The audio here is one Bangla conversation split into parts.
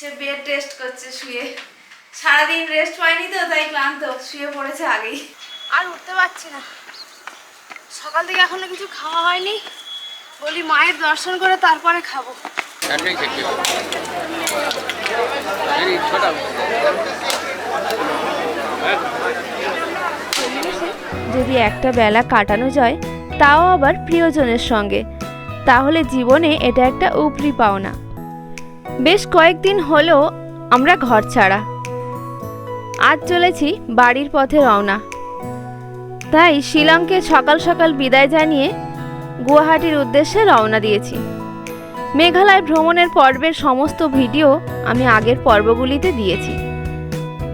সে বেড রেস্ট করছে শুয়ে। সারাদিন রেস্ট পায়নি তো তাই ক্লান্ত। শুয়ে পড়েছে আগেই। আর উঠতে পারছি না। সকাল থেকে এখনও কিছু খাওয়া হয়নি। বলি মায়ের দর্শন করে তারপরে খাব। যদি একটা বেলা কাটানো যায় তাও আবার প্রিয়জনের সঙ্গে। তাহলে জীবনে এটা একটা উপরি পাওনা। বেশ কয়েকদিন হলো আমরা ঘর ছাড়া। আজ চলেছি বাড়ির পথে রওনা। তাই শিলংকে সকাল সকাল বিদায় জানিয়ে গুয়াহাটির উদ্দেশ্যে রওনা দিয়েছি। মেঘালয় ভ্রমণের পর্বের সমস্ত ভিডিও আমি আগের পর্বগুলিতে দিয়েছি।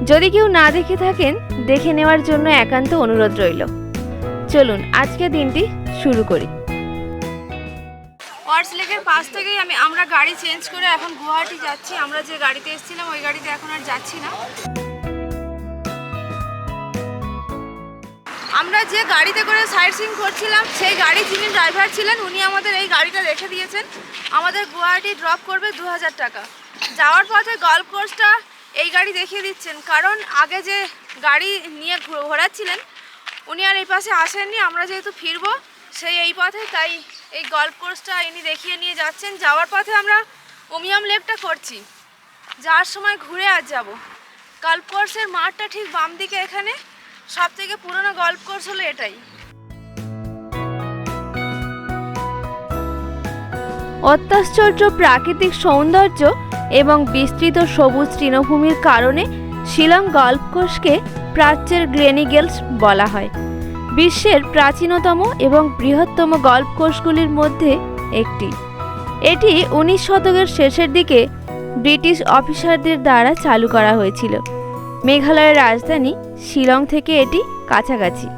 যদি কেউ না দেখে থাকেন, দেখে নেওয়ার জন্য একান্ত অনুরোধ রইল। চলুন আজকে দিনটি শুরু করি। ওয়ার্স লেকের পাশ থেকেই আমি, আমরা গাড়ি চেঞ্জ করে এখন গুয়াহাটি যাচ্ছি। আমরা যে গাড়িতে এসেছিলাম, ওই গাড়িতে এখন আর যাচ্ছি না। আমরা যে গাড়িতে করে সাইড সিং করছিলাম, সেই গাড়ি যিনি ড্রাইভার ছিলেন, উনি আমাদের এই গাড়িটা রেখে দিয়েছেন। আমাদের গুয়াহাটি ড্রপ করবে দু হাজার টাকা। যাওয়ার পথে গল্ফ কোর্সটা এই গাড়ি দেখিয়ে দিচ্ছেন। কারণ আগে যে গাড়ি নিয়ে ঘোরাচ্ছিলেন, উনি আর এই পাশে আসেননি। আমরা যেহেতু ফিরবো, সেই এই পথে, তাই এই গল্ফ কোর্সটা ইনি দেখিয়ে নিয়ে যাচ্ছেন। যাওয়ার পথে আমরা উমিয়াম লেকটা করছি। যাওয়ার সময় ঘুরে আর যাব। গল্ফ কোর্সের মাঠটা ঠিক বাম দিকে এখানে। সব থেকে পুরনো গল্ফ কোর্স হলো এটাই। অত্যাশ্চর্য প্রাকৃতিক সৌন্দর্য এবং বিস্তৃত সবুজ তৃণভূমির কারণে শিলং গল্ফ কোর্সকে প্রাচ্যের গ্রেনিগেলস বলা হয়। বিশ্বের প্রাচীনতম এবং বৃহত্তম গল্ফ কোর্সগুলির মধ্যে একটি। এটি উনিশ শতকের শেষের দিকে ব্রিটিশ অফিসারদের দ্বারা চালু করা হয়েছিল। মেঘালয়ের রাজধানী শিলং থেকে এটি কাছাকাছি।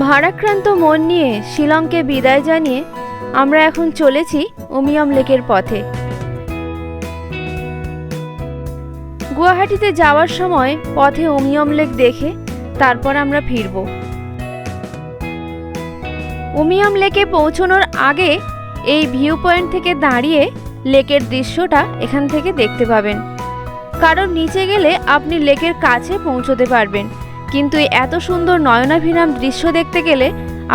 ভারাক্রান্ত মন নিয়ে শিলংকে বিদায় জানিয়ে আমরা এখন চলেছি উমিয়াম লেকের পথে। গুয়াহাটিতে যাওয়ার সময় পথে উমিয়ম লেক দেখে তারপর আমরা ফিরব। উমিয়াম লেকে পৌঁছানোর আগে এই ভিউ পয়েন্ট থেকে দাঁড়িয়ে লেকের দৃশ্যটা এখান থেকে দেখতে পাবেন। কারণ নিচে গেলে আপনি লেকের কাছে পৌঁছতে পারবেন। কিন্তু এত সুন্দর নয়নাভিরাম দৃশ্য দেখতে গেলে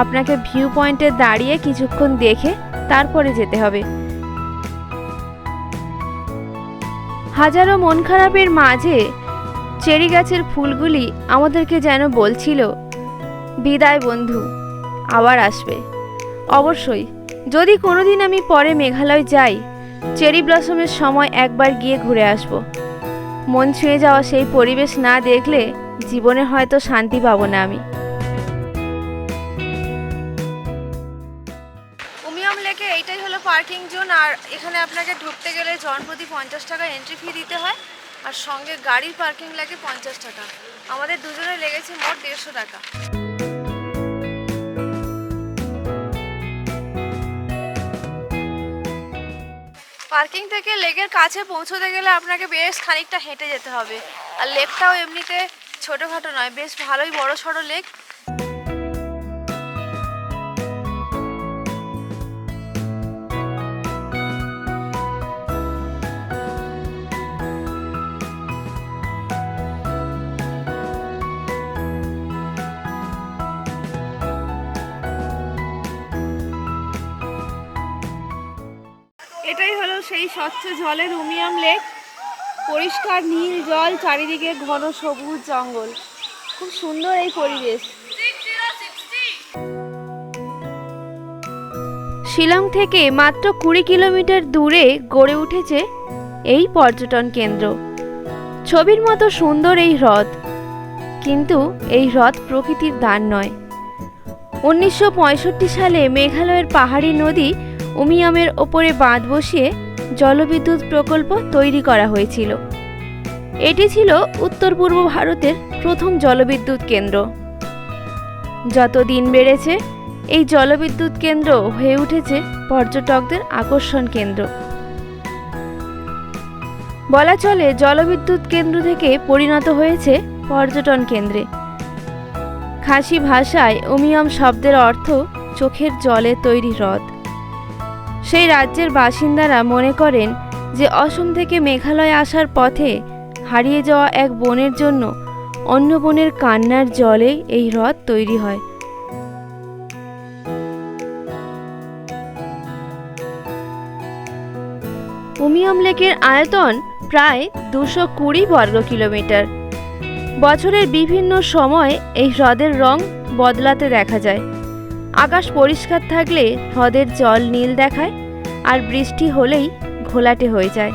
আপনাকে ভিউ পয়েন্টে দাঁড়িয়ে কিছুক্ষণ দেখে তারপরে যেতে হবে। হাজারো মন খারাপের মাঝে চেরি গাছের ফুলগুলি আমাদেরকে যেন বলছিল, বিদায় বন্ধু, আবার আসবে। অবশ্যই, যদি কোনোদিন আমি পরে মেঘালয় যাই, চেরি ব্লসমের সময় একবার গিয়ে ঘুরে আসব। মন ছুঁয়ে যাওয়া সেই পরিবেশ না দেখলে জীবনে হয়তো শান্তি পাবো না আমি। পার্কিং জোন আর এখানে আপনাকে ঢুকতে গেলে জনপ্রতি পঞ্চাশ টাকা এন্ট্রি ফি দিতে হয় আর সঙ্গে গাড়ির পার্কিং লাগে পঞ্চাশ টাকা। আমাদের দুজনে লেগেছে মোট দেড়শো টাকা। পার্কিং থেকে লেকের কাছে পৌঁছতে গেলে আপনাকে বেশ খানিকটা হেঁটে যেতে হবে। আর লেকটাও এমনিতে ছোটোখাটো নয়, বেশ ভালোই বড় সড়ো লেক। সেই স্বচ্ছ জলের উমিয়াম লেক, পরিষ্কার নীল জল, চারিদিকে ঘন সবুজ জঙ্গল। খুব সুন্দর এই পরিবেশ। শিলং থেকে মাত্র কুড়ি কিলোমিটার দূরে গড়ে উঠেছে এই পর্যটন কেন্দ্র। ছবির মতো সুন্দর এই হ্রদ। কিন্তু এই হ্রদ প্রকৃতির দান নয়। উনিশশো সালে মেঘালয়ের পাহাড়ি নদী উমিয়ামের ওপরে বাঁধ বসিয়ে জলবিদ্যুৎ প্রকল্প তৈরি করা হয়েছিল। এটি ছিল উত্তর পূর্ব ভারতের প্রথম জলবিদ্যুৎ কেন্দ্র। যত দিন বেড়েছে, এই জলবিদ্যুৎ কেন্দ্র হয়ে উঠেছে পর্যটকদের আকর্ষণ কেন্দ্র। বলা চলে জলবিদ্যুৎ কেন্দ্র থেকে পরিণত হয়েছে পর্যটন কেন্দ্রে। খাসি ভাষায় উমিয়াম শব্দের অর্থ চোখের জলে তৈরি হ্রদ। সেই রাজ্যের বাসিন্দারা মনে করেন যে অসম থেকে মেঘালয় আসার পথে হারিয়ে যাওয়া এক বনের জন্য অন্য বনের কান্নার জলে এই হ্রদ তৈরি হয়। উমিয়াম লেকের আয়তন প্রায় দুশো কুড়ি বর্গ কিলোমিটার। বছরের বিভিন্ন সময় এই হ্রদের রং বদলাতে দেখা যায়। আকাশ পরিষ্কার থাকলে হ্রদের জল নীল দেখায় আর বৃষ্টি হলেই ঘোলাটে হয়ে যায়।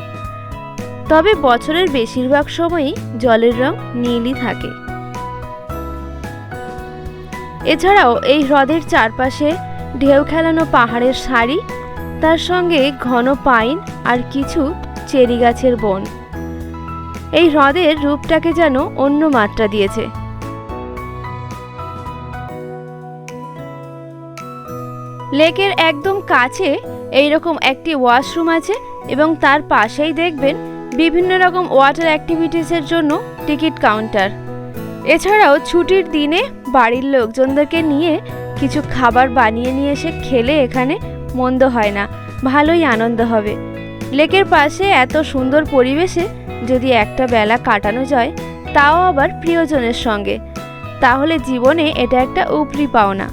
তবে বছরের বেশিরভাগ সময়ই জলের রং নীলই থাকে। এছাড়াও এই হ্রদের চারপাশে ঢেউ খেলানো পাহাড়ের সারি, তার সঙ্গে ঘন পাইন আর কিছু চেরি গাছের বন। এই হ্রদের রূপটাকে যেন অন্য মাত্রা দিয়েছে। লেকের একদম কাছে এইরকম একটি ওয়াশরুম আছে এবং তার পাশেই দেখবেন বিভিন্ন রকম ওয়াটার অ্যাক্টিভিটিসের জন্য টিকিট কাউন্টার। এছাড়াও ছুটির দিনে বাড়ির লোকজনদেরকে নিয়ে কিছু খাবার বানিয়ে নিয়ে এসে খেলে এখানে মন্দ হয় না, ভালোই আনন্দ হবে। লেকের পাশে এত সুন্দর পরিবেশে যদি একটা বেলা কাটানো যায়, তাও আবার প্রিয়জনের সঙ্গে। তাহলে জীবনে এটা একটা উপরি পাওনা।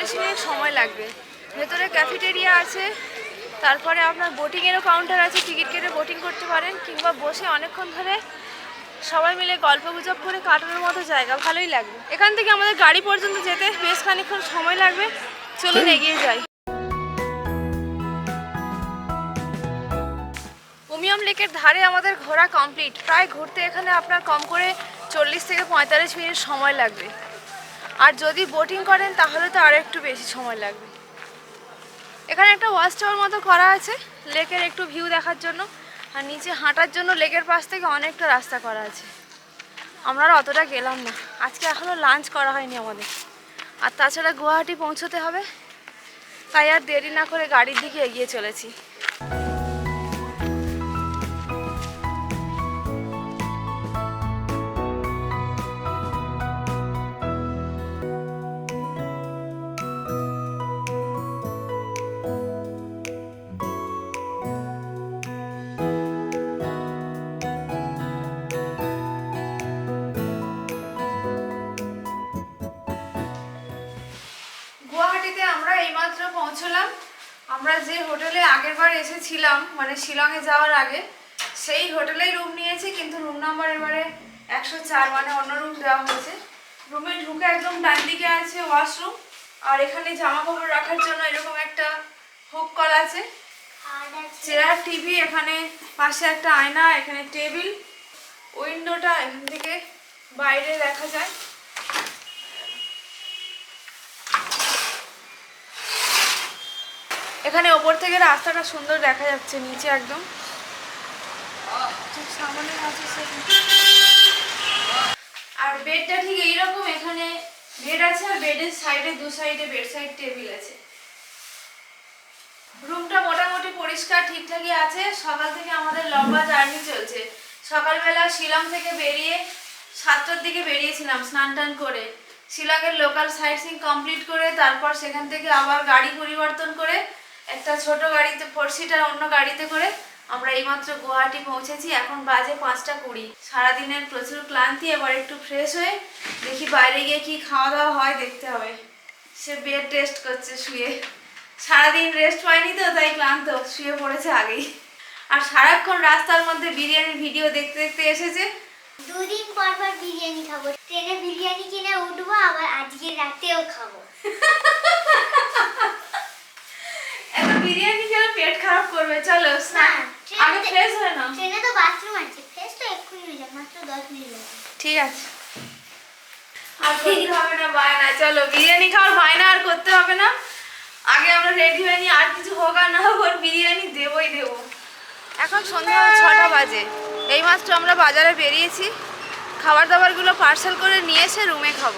চল্লিশ মিনিট সময় লাগবে। ভেতরে ক্যাফেটেরিয়া আছে তারপরে আপনার বোটিংয়েরও কাউন্টার আছে টিকিট কেটে বোটিং করতে পারেন কিংবা বসে অনেকক্ষণ ধরে সবাই মিলে গল্প গুজব করে কাটানোর মতো জায়গা ভালোই লাগবে। এখান থেকে আমাদের গাড়ি পর্যন্ত যেতে বেশ খানিকক্ষণ সময় লাগবে। চলুন এগিয়ে যাই। উমিয়াম লেকের ধারে আমাদের ঘোরা কমপ্লিট প্রায় ঘুরতে এখানে আপনার কম করে চল্লিশ থেকে পঁয়তাল্লিশ মিনিট সময় লাগবে। আর যদি বোটিং করেন, তাহলে তো আরও একটু বেশি সময় লাগবে। এখানে একটা ওয়াচ টাওয়ার মতো করা আছে লেকের একটু ভিউ দেখার জন্য। আর নিচে হাঁটার জন্য লেকের পাশ থেকে অনেকটা রাস্তা করা আছে। আমরা অতটা গেলাম না। আজকে এখনও লাঞ্চ করা হয়নি আমাদের। আর তাছাড়া গুয়াহাটি পৌঁছতে হবে। তাই আর দেরি না করে গাড়ির দিকে এগিয়ে চলেছি। যে হোটেলে আগেরবার এসেছিলাম মানে শিলংয়ে যাওয়ার আগে সেই হোটেলেই রুম নিয়েছি কিন্তু রুম নাম্বার এবারে একশো চার মানে অন্য রুম দেওয়া হয়েছে। রুমে ঢুকে একদম ডান দিকে আছে ওয়াশরুম আর এখানে জামা কাপড় রাখার জন্য এরকম একটা হুক কল আছে। চেয়ার টিভি এখানে পাশে একটা আয়না এখানে টেবিল উইন্ডোটা এখান থেকে বাইরে দেখা যায়। এখানে ওপর থেকে রাস্তাটা সুন্দর দেখা যাচ্ছে, নিচে একদম। আর বেডটা ঠিক এইরকম, এখানে বেড আছে আর বেডের সাইডে, দু সাইডে বেড, সাইড টেবিল আছে। রুমটা মোটামুটি পরিষ্কার, ঠিকঠাকই আছে। সকাল থেকে আমাদের লম্বা জার্নি চলছে। সকালবেলা শিলং থেকে বেরিয়ে সাতটার দিকে বেরিয়েছিলাম স্নান টান করে। শিলংয়ের লোকাল সাইট সিং কমপ্লিট করে, তারপর সেখান থেকে আবার গাড়ি পরিবর্তন করে একটা ছোট গাড়িতে ফোর সিটার অন্য গাড়িতে করে আমরা এইমাত্র গুয়াহাটি পৌঁছেছি। এখন বাজে পাঁচটা কুড়ি। সারাদিনের প্রচুর ক্লান্তি এবার একটু ফ্রেশ হয়ে দেখি বাইরে গিয়ে কি খাওয়া দাওয়া হয় দেখতে হবে। সে বেড টেস্ট করছে শুয়ে। সারাদিন রেস্ট পায়নি তো তাই ক্লান্ত। শুয়ে পড়েছে আগেই। আর সারাক্ষণ রাস্তার মধ্যে বিরিয়ানির ভিডিও দেখতে দেখতে এসেছে। দুদিন পর পর বিরিয়ানি খাব। ট্রেনে বিরিয়ানি কিনে উঠবো আবার আজকে রাতেও খাব। বিরিয়ানি খেলে পেট খারাপ করবে চলো স্নান। না, আগে ফ্রেশ হয়ে নাও ট্রেনে তো বাথরুম আছে ফ্রেশ তো এক্ষুনি হয়ে যাবে মাত্র দশ মিনিট ঠিক আছে। আর করতে হবে না বায়না চলো বিরিয়ানি খাওয়ার বায়না আর করতে হবে না। আগে আমরা রেডি হয়ে নিই আর কিছু হোক আর না হোক বিরিয়ানি দেবই দেবো। এখন সন্ধ্যা ছটা বাজে। এইমাত্র আমরা বাজারে বেরিয়েছি। খাবার দাবারগুলো পার্সেল করে নিয়ে এসে রুমে খাব।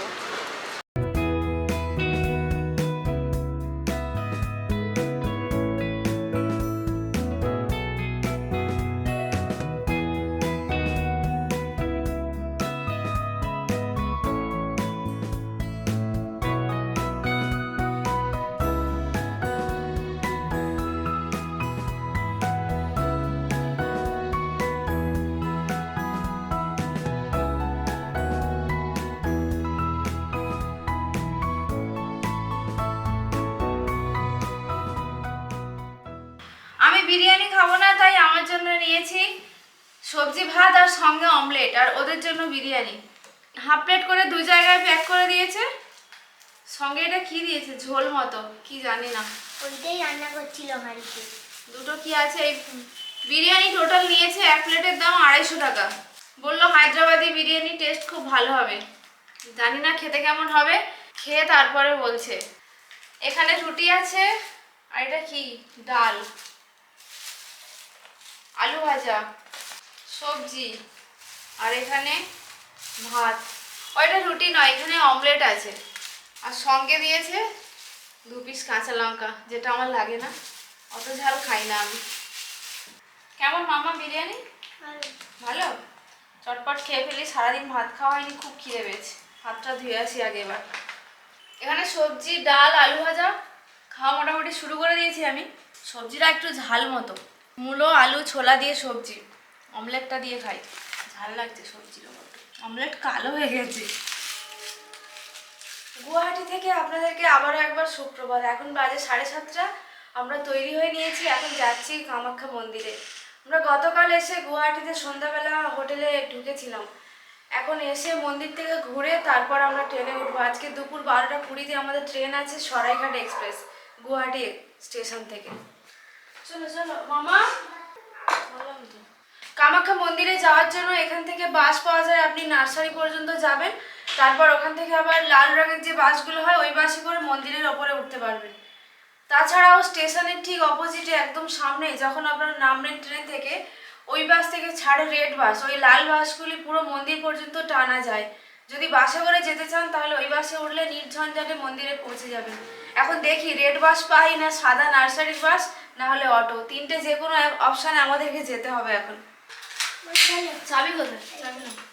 সবজি ভাত আর সঙ্গে অমলেট আর ওদের জন্য বিরিয়ানি। হাফ প্লেট করে দুই জায়গায় প্যাক করে দিয়েছে। সঙ্গে এটা কি দিয়েছে? ঝোল মতো কি জানি না। ওইটাই রান্না করছিল হাঁড়িতে দুটো কি আছে? এই বিরিয়ানি টোটাল নিয়েছে এক প্লেটের দাম আড়াইশো টাকা। বলল হায়দ্রাবাদি বিরিয়ানি টেস্ট খুব ভালো হবে। জানি না খেতে কেমন হবে। খেয়ে তারপরে বলছে। এখানে রুটি আছে আর এটা কি? ডাল। আলু ভাজা। সবজি। আর এখানে ভাত। ওইটা রুটি নয় এখানে অমলেট আছে। আর সঙ্গে দিয়েছে দু পিস কাঁচা লঙ্কা যেটা আমার লাগে না। অত ঝাল খাই না আমি। কেমন মামা বিরিয়ানি? ভালো। চটপট খেয়ে ফেলি সারাদিন ভাত খাওয়া হয়নি খুব খিদে পেয়েছে। হাতটা ধুয়ে আসি আগে এবার। এখানে সবজি ডাল আলু ভাজা খাওয়া মোটামুটি শুরু করে দিয়েছি আমি। সবজিটা একটু ঝাল মতো। মূলো আলু ছোলা দিয়ে সবজি। অমলেটটা দিয়ে খাই। ঝাল লাগছে সবজির অমলেট কালো হয়ে গেছে। গুয়াহাটি থেকে আপনাদেরকে আবারও একবার সুপ্রভাত। এখন বাজে সাড়ে সাতটা। আমরা তৈরি হয়ে নিয়েছি। এখন যাচ্ছি কামাখ্যা মন্দিরে। আমরা গতকাল এসে গুয়াহাটিতে সন্ধ্যাবেলা হোটেলে ঢুকেছিলাম। এখন এসে মন্দির থেকে ঘুরে তারপর আমরা ট্রেনে উঠবো। আজকে দুপুর বারোটা কুড়িতে আমাদের ট্রেন আছে সরাইঘাট এক্সপ্রেস, গুয়াহাটি স্টেশন থেকে। চলো চলো। মামা? বললাম তো। কামাখ্যা মন্দিরে যাওয়ার জন্য এখান থেকে বাস পাওয়া যায়। আপনি নার্সারি পর্যন্ত যাবেন। তারপর ওখান থেকে আবার লাল রঙের যে বাসগুলো হয়, ওই বাসে করে মন্দিরের ওপরে উঠতে পারবেন। তাছাড়াও স্টেশনের ঠিক অপোজিটে একদম সামনে যখন আপনারা নামবেন ট্রেন থেকে, ওই বাস থেকে ছাড়ে রেড বাস। ওই লাল বাসগুলি পুরো মন্দির পর্যন্ত টানা যায়। যদি বাসে করে যেতে চান, তাহলে ওই বাসে উঠলে নির্ঝঞ্ঝাটে মন্দিরে পৌঁছে যাবেন। এখন দেখি, রেড বাস পাই না সাদা নার্সারি বাস, না হলে অটো। তিনটে যে কোনো অপশানে আমাদেরকে যেতে হবে এখন। चाबी को दे चाबी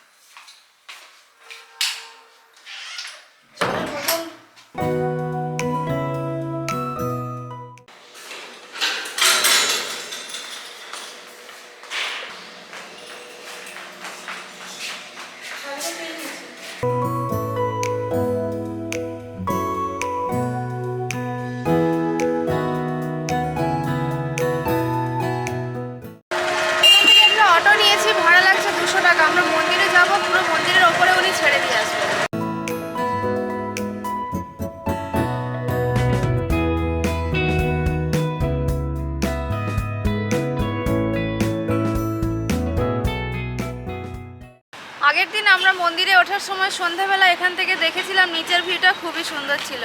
আমরা মন্দিরে ওঠার সময় সন্ধ্যাবেলা এখান থেকে দেখেছিলাম নিচের ভিউটা খুবই সুন্দর ছিল।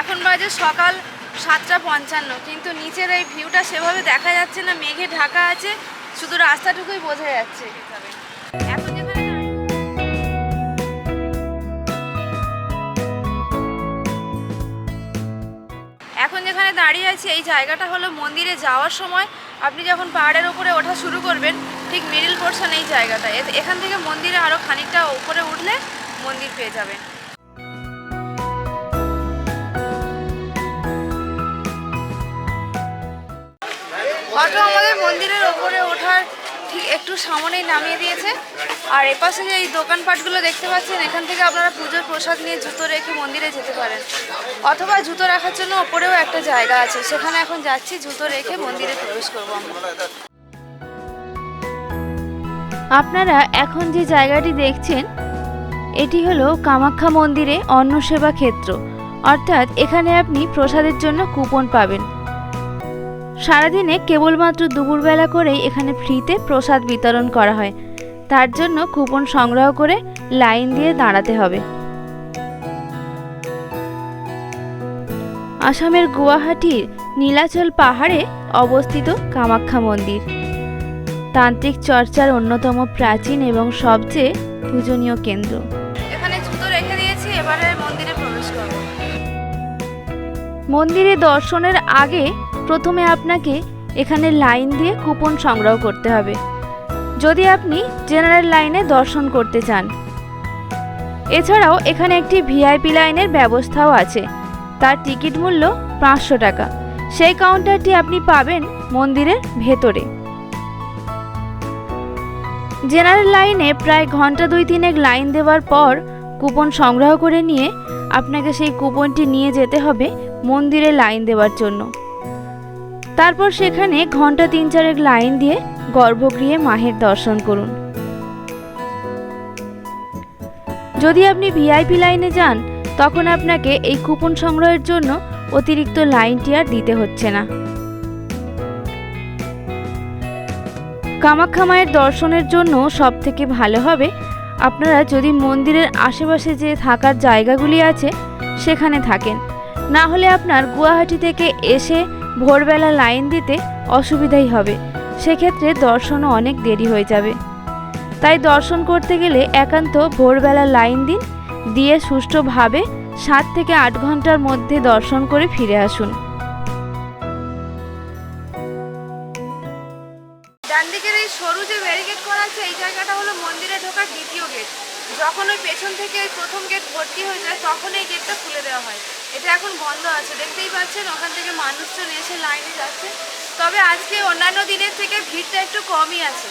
এখন বাজে সকাল সাতটা পঞ্চান্ন, কিন্তু নিচের এই ভিউটা সেভাবে দেখা যাচ্ছে না, মেঘে ঢাকা আছে, শুধু রাস্তাটুকুই বোঝা যাচ্ছে। এখন এখন যেখানে দাঁড়িয়ে আছি, এই জায়গাটা হলো মন্দিরে যাওয়ার সময়। আপনি যখন পাহাড়ের উপরে ওঠা শুরু করবেন ঠিক মিডিল পোর্শন এই জায়গাটা। এখান থেকে মন্দিরে আরও খানিকটা উপরে উঠলে মন্দির পেয়ে যাবেন অটো আমাদের মন্দিরের ওপরে ওঠার ঠিক একটু সামনেই নামিয়ে দিয়েছে। আর এপাশে যে এই দোকানপাটগুলো দেখতে পাচ্ছেন, এখান থেকে আপনারা পুজোর প্রসাদ নিয়ে জুতো রেখে মন্দিরে যেতে পারেন। অথবা জুতো রাখার জন্য ওপরেও একটা জায়গা আছে। সেখানে এখন যাচ্ছি, জুতো রেখে মন্দিরে প্রবেশ করব আমরা। আপনারা এখন যে জায়গাটি দেখছেন, এটি হলো কামাখ্যা মন্দিরে অন্ন সেবা ক্ষেত্র। অর্থাৎ এখানে আপনি প্রসাদের জন্য কুপন পাবেন। সারাদিনে কেবলমাত্র দুপুরবেলা করেই এখানে ফ্রিতে প্রসাদ বিতরণ করা হয়। তার জন্য কুপন সংগ্রহ করে লাইন দিয়ে দাঁড়াতে হবে। আসামের গুয়াহাটির নীলাচল পাহাড়ে অবস্থিত কামাখ্যা মন্দির। তান্ত্রিক চর্চার অন্যতম প্রাচীন এবং সবচেয়ে পূজনীয় কেন্দ্র। এখানে জুতো রেখে দিয়েছি এবারে মন্দিরে প্রবেশ করব। মন্দিরে দর্শনের আগে প্রথমে আপনাকে এখানে লাইন দিয়ে কুপন সংগ্রহ করতে হবে। যদি আপনি জেনারেল লাইনে দর্শন করতে চান। এছাড়াও এখানে একটি ভিআইপি লাইনের ব্যবস্থাও আছে। তার টিকিট মূল্য পাঁচশো টাকা। সেই কাউন্টারটি আপনি পাবেন মন্দিরের ভেতরে। জেনারেল লাইনে প্রায় ঘণ্টা দুই তিনেক লাইন দেওয়ার পর কুপন সংগ্রহ করে নিয়ে আপনাকে সেই কুপনটি নিয়ে যেতে হবে মন্দিরে লাইন দেওয়ার জন্য। তারপর সেখানে ঘণ্টা তিন চারেক লাইন দিয়ে গর্ভগৃহে মাহের দর্শন করুন। যদি আপনি ভিআইপি লাইনে যান, তখন আপনাকে এই কুপন সংগ্রহের জন্য অতিরিক্ত লাইনটি আর দিতে হচ্ছে না। কামাখ্যা মায়ের দর্শনের জন্য সবথেকে ভালো হবে, আপনারা যদি মন্দিরের আশেপাশে যে থাকার জায়গাগুলি আছে, সেখানে থাকেন। না হলে আপনার গুয়াহাটি থেকে এসে ভোরবেলা লাইন দিতে অসুবিধাই হবে। সেক্ষেত্রে দর্শনও অনেক দেরি হয়ে যাবে। তাই দর্শন করতে গেলে একান্ত ভোরবেলা লাইন দিন, দিয়ে সুষ্ঠুভাবে সাত থেকে আট ঘণ্টার মধ্যে দর্শন করে ফিরে আসুন। ডান দিকের এই সরু যে ব্যারিকেড করা আছে, এই জায়গাটা হলো মন্দিরে ঢোকার দ্বিতীয় গেট যখন ওই পেছন থেকে ওই প্রথম গেট ভর্তি হয়ে যায়, তখন এই গেটটা খুলে দেওয়া হয়। এটা এখন বন্ধ আছে। দেখতেই পাচ্ছেন, ওখান থেকে মানুষজন এসে লাইনে যাচ্ছে। তবে আজকে অন্যান্য দিনের থেকে ভিড়টা একটু কমই আছে।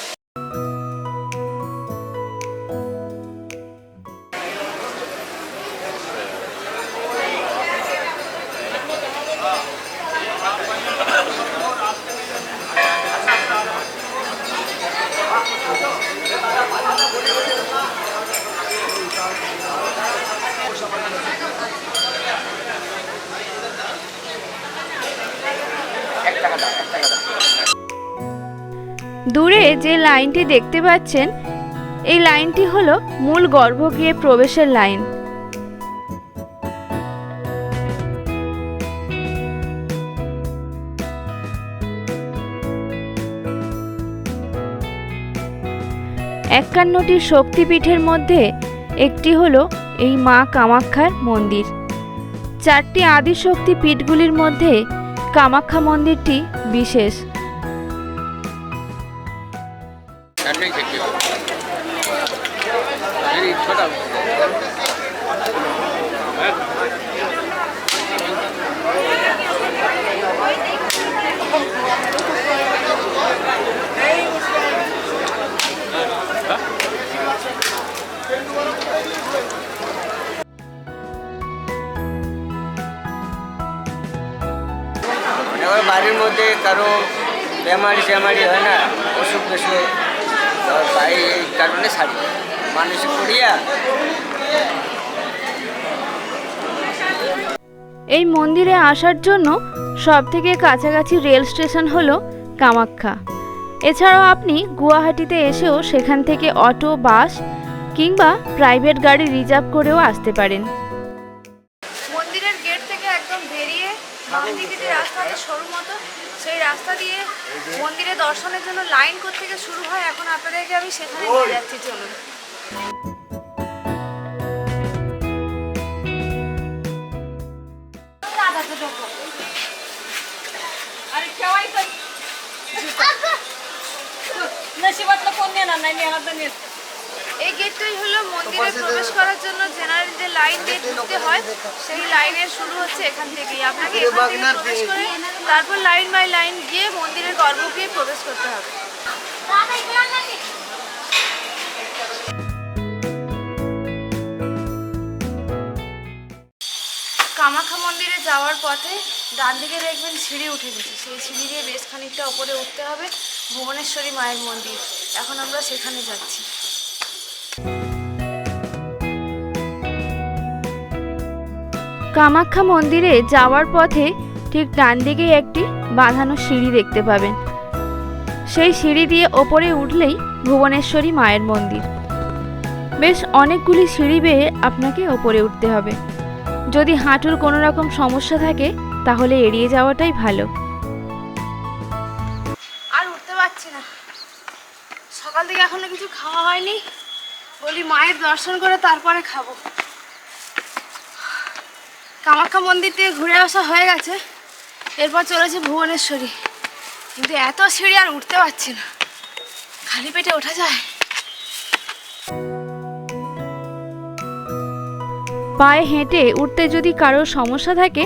দূরে যে লাইনটি দেখতে পাচ্ছেন, এই লাইনটি হলো মূল গর্ভগৃহে প্রবেশের লাইন। একান্নটি শক্তিপীঠের মধ্যে একটি হলো এই মা কামাখ্যার মন্দির। চারটি আদি আদিশক্তি পীঠগুলির মধ্যে কামাখ্যা মন্দিরটি বিশেষ। মধ্যে কারও বেমারি টেমারি হয় না অসুখ বিসুখ তাই এই কারণে সারি মানসিক করিয়া এই মন্দিরে আসার জন্য সবথেকে কাছাকাছি রেল স্টেশন হলো কামাখ্যা। এছাড়াও আপনি গুয়াহাটিতে এসেও সেখান থেকে অটো বাস কিংবা প্রাইভেট গাড়ি রিজার্ভ করেও আসতে পারেন। মন্দিরের গেট থেকে একদম বেরিয়ে বাম দিকে যে রাস্তা সরু মতো রাস্তা দিয়ে মন্দিরে দর্শনের জন্য লাইন থেকে শুরু হয় এখন আপনাদেরকে আমি সেখানে নিয়ে যাচ্ছি চলুন नशिबातलं कोण नेणार नाही नेणार तर नेत এই গেটটাই হলো মন্দিরে প্রবেশ করার জন্য জেনারেল যে লাইন দিয়ে ঢুকতে হয় সেই লাইনের শুরু হচ্ছে এখান থেকেই। আপনাকে এখান থেকে প্রবেশ করে তারপর লাইন বাই লাইন গিয়ে মন্দিরের গর্ভগৃহে প্রবেশ করতে হবে। কামাখ্যা মন্দিরে যাওয়ার পথে ডান দিকে দেখবেন সিঁড়ি উঠে গেছে। সেই সিঁড়ি দিয়ে বেশ খানিকটা ওপরে উঠতে হবে ভুবনেশ্বরী মায়ের মন্দির। এখন আমরা সেখানে যাচ্ছি। কামাখ্যা মন্দিরে যাওয়ার পথে ঠিক ডান দিকে একটি বাঁধানো সিঁড়ি দেখতে পাবেন। সেই সিঁড়ি দিয়ে ওপরে উঠলেই ভুবনেশ্বরী মায়ের মন্দির। বেশ অনেকগুলি সিঁড়ি বেয়ে আপনাকে ওপরে উঠতে হবে। যদি হাঁটুর কোনো রকম সমস্যা থাকে, তাহলে এড়িয়ে যাওয়াটাই ভালো। আর উঠতে পারছি না। সকাল থেকে এখনও কিছু খাওয়া হয়নি। বলি মায়ের দর্শন করে তারপরে খাব। কামাখ্যা মন্দির থেকে ঘুরে আসা হয়ে গেছে। এরপর চলেছে ভুবনেশ্বরী। কিন্তু এত সিঁড়ি আর উঠতে পারছি না। খালি পেটে ওঠা যায়। পায়ে হেঁটে উঠতে যদি কারোর সমস্যা থাকে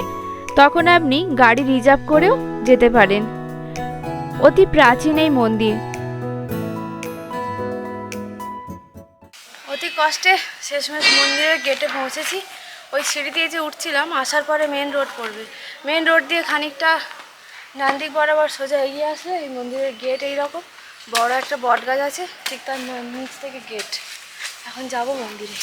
তখন আপনি গাড়ি রিজার্ভ করেও যেতে পারেন। অতি প্রাচীন এই মন্দির। অতি কষ্টে শেষমেশ মন্দিরের গেটে পৌঁছেছি। ওই সিঁড়ি দিয়ে যে উঠছিলাম, আসার পরে মেন রোড পড়বে। মেন রোড দিয়ে খানিকটা ডান দিক বরাবর সোজা এগিয়ে আসলে এই মন্দিরের গেট এইরকম। বড় একটা বট গাছ আছে, ঠিক তার নিচ থেকে গেট এখন যাব মন্দিরে।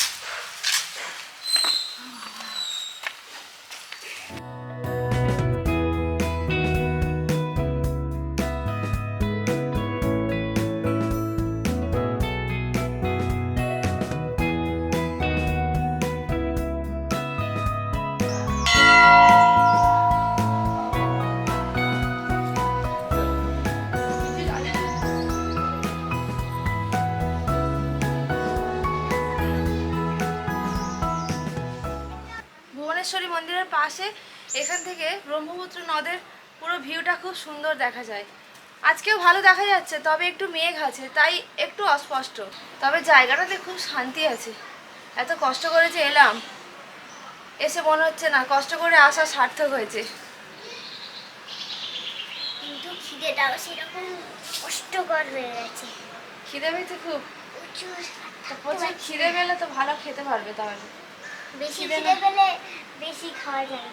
ব্রহ্মপুত্র নদের পুরো ভিউটা খুব সুন্দর দেখা যায়। আজকেও ভালো দেখা যাচ্ছে তবে একটু মেঘ আছে তাই একটু অস্পষ্ট। তবে জায়গাটাতে খুব শান্তি আছে। এত কষ্ট করে যে এলাম এসে মনে হচ্ছে না কষ্ট করে আসা সার্থক হয়েছে। কিন্তু খিদেটাও সেরকম কষ্টকর হয়ে গেছে। খিদে পেয়েছে খুব? প্রচুর খিদে পেলে তো ভালো খেতে পারবে তাহলে। বেশি খিদে পেলে বেশি খাওয়া যায়।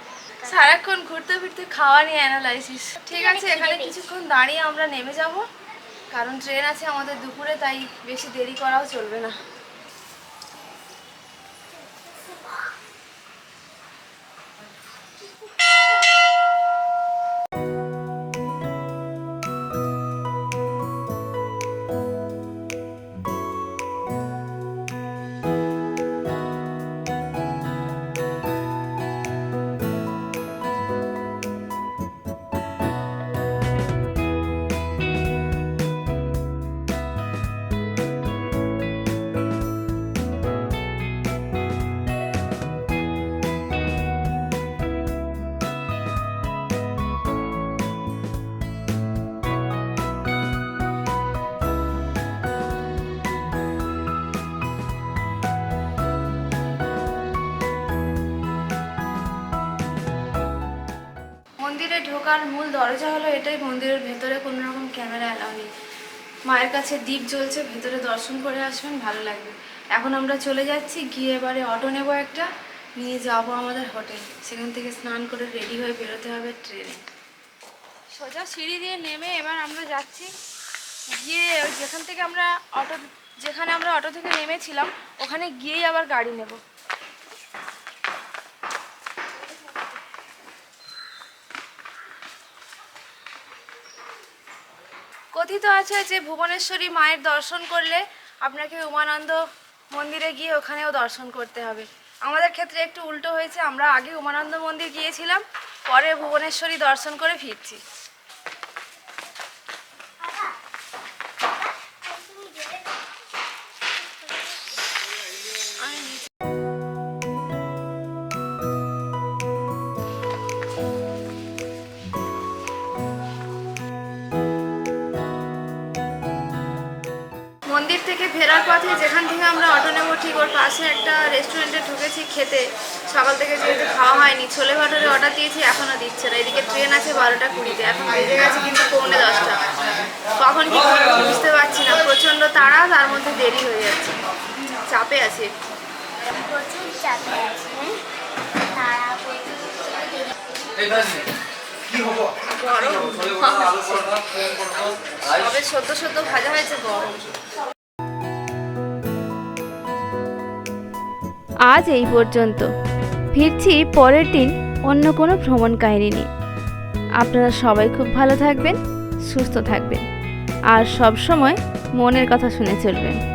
সারাক্ষণ ঘুরতে ফিরতে খাওয়া নিয়ে অ্যানালাইসিস ঠিক আছে এখানে কিছুক্ষণ দাঁড়িয়ে আমরা নেমে যাব। কারণ ট্রেন আছে আমাদের দুপুরে তাই বেশি দেরি করাও চলবে না। ঢোকার মূল দরজা হলো এটাই, মন্দিরের ভেতরে কোনো রকম ক্যামেরা অ্যালাউ নেই। মায়ের কাছে দ্বীপ জ্বলছে, ভেতরে দর্শন করে আসবেন, ভালো লাগবে। এখন আমরা চলে যাচ্ছি, গিয়ে এবারে অটো নেব একটা, নিয়ে যাব আমাদের হোটেল সেখান থেকে স্নান করে রেডি হয়ে বেরোতে হবে ট্রেনে সোজা সিঁড়ি দিয়ে নেমে এবার আমরা যাচ্ছি, গিয়ে যেখান থেকে আমরা অটো যেখানে আমরা অটো থেকে নেমেছিলাম, ওখানে গিয়েই আবার গাড়ি নেব। কথিত আছে যে ভুবনেশ্বরী মায়ের দর্শন করলে আপনাকে উমানন্দ মন্দিরে গিয়ে ওখানেও দর্শন করতে হবে। আমাদের ক্ষেত্রে একটু উল্টো হয়েছে, আমরা আগে উমানন্দ মন্দির গিয়েছিলাম, পরে ভুবনেশ্বরী দর্শন করে ফিরছি। ফেরার পথে যেখান থেকে আমরা অটো নেব ঠিক ওর পাশে একটা রেস্টুরেন্টে ঢুকেছি খেতে। সকাল থেকে যেহেতু খাওয়া হয়নি ছোলে ভাটুরে অর্ডার দিয়েছি এখনও দিচ্ছে না। এদিকে ট্রেন আছে বারোটা কুড়িতে এখন বেজে গেছে কিন্তু পৌনে দশটা। কখন কি করব বুঝতে পারছি না প্রচণ্ড তাড়া তার মধ্যে দেরি হয়ে যাচ্ছে। চাপে আছে প্রচুর চাপে আছে তারা গরম। সদ্য সদ্য ভাজা হয়েছে গরম। আজ এই পর্যন্ত। ফিরছি পরের দিন অন্য কোনো ভ্রমণ কাহিনী নিয়ে। আপনারা সবাই খুব ভালো থাকবেন, সুস্থ থাকবেন। আর সব সময় মনের কথা শুনে চলবেন।